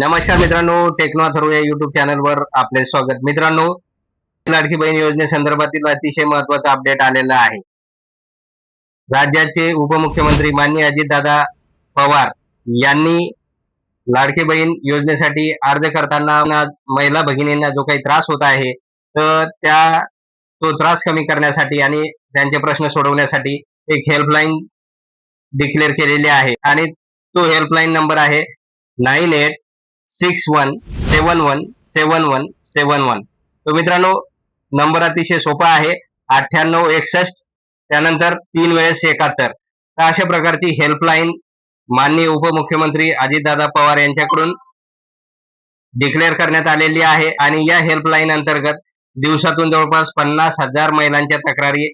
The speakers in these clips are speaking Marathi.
नमस्कार मित्रांनो टेक्नो थरू या युट्यूब चॅनलवर आपले स्वागत. मित्रांनो लाडकी बहीण योजनेसंदर्भातील अतिशय महत्त्वाचा अपडेट आलेला आहे. राज्याचे उपमुख्यमंत्री माननीय अजितदादा पवार यांनी लाडकी बहीण योजनेसाठी अर्ज करताना महिला भगिनींना जो काही त्रास होत आहे तर त्या तो त्रास कमी करण्यासाठी आणि त्यांचे प्रश्न सोडवण्यासाठी एक हेल्पलाईन डिक्लेअर केलेली आहे. आणि तो हेल्पलाईन नंबर आहे nine eight six one seven one seven one seven one. तो मित्रांनो नंबर अतिशय सोपा आहे. अठ्ठ्याण्णव एकसष्ट त्यानंतर तीन वेळेस एकाहत्तर. तर अशा प्रकारची हेल्पलाईन माननीय उपमुख्यमंत्री अजितदादा पवार यांच्याकडून डिक्लेअर करण्यात आलेली आहे आणि या हेल्पलाईन अंतर्गत दिवसातून जवळपास पन्नास हजार महिलांच्या तक्रारी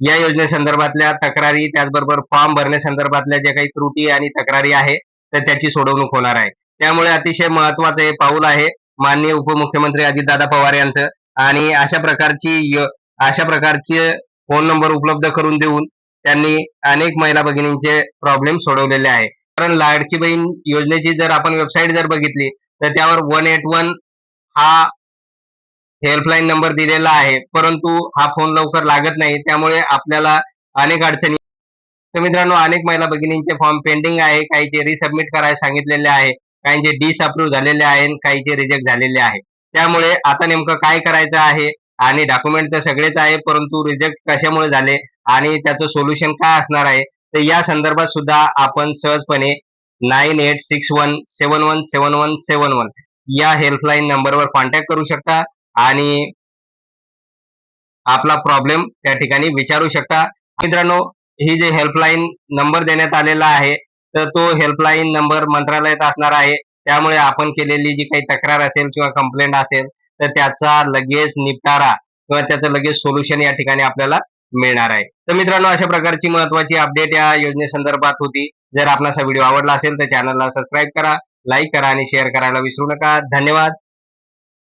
या योजनेसंदर्भातल्या तक्रारी त्याचबरोबर फॉर्म भरण्यासंदर्भातल्या ज्या काही त्रुटी आणि तक्रारी आहे तर त्याची सोडवणूक होणार आहे. त्यामुळे अतिशय महत्वाचं हे पाऊल आहे. माननीय उपमुख्यमंत्री अजितदादा पवार यांचं. आणि अशा प्रकारची अशा प्रकारचे फोन नंबर उपलब्ध करून देऊन त्यांनी अनेक महिला भगिनींचे प्रॉब्लेम सोडवलेले आहे. कारण लाडकी बहीण योजनेची जर आपण वेबसाईट जर बघितली तर त्यावर वन एट वन हा हेल्पलाईन नंबर दिलेला आहे. परंतु हा फोन लवकर लागत नाही. त्यामुळे आपल्याला अनेक अडचणी तर मित्रांनो अनेक महिला भगिनींचे फॉर्म पेंडिंग आहे. काहीचे रिसबमिट करायला सांगितलेले आहे. काहींचे डिसअप्रूव्ह झालेले आहे काहीचे रिजेक्ट झालेले आहे. त्यामुळे आता नेमकं काय करायचं आहे? आणि डॉक्युमेंट तर सगळेच आहे परंतु रिजेक्ट कशामुळे झाले? आणि त्याचं सोल्युशन काय असणार आहे? तर या संदर्भात सुद्धा आपण सहजपणे nine eight six one seven one seven one seven one या हेल्पलाईन नंबरवर कॉन्टॅक्ट करू शकता आणि आपला प्रॉब्लेम त्या ठिकाणी विचारू शकता. मित्रांनो ही जे हेल्पलाईन नंबर देण्यात आलेला आहे तर तो हेल्पलाईन नंबर मंत्रालयात असणार आहे. त्यामुळे आपण केलेली जी काही तक्रार असेल किंवा कंप्लेंट असेल तर त्याचा लगेच निपटारा किंवा त्याचं लगेच सोल्युशन या ठिकाणी आपल्याला मिळणार आहे. तर मित्रांनो अशा प्रकारची महत्वाची अपडेट या योजनेसंदर्भात होती. जर आपणाचा व्हिडिओ आवडला असेल तर चॅनलला सबस्क्राईब करा लाईक करा आणि शेअर करायला विसरू नका. धन्यवाद.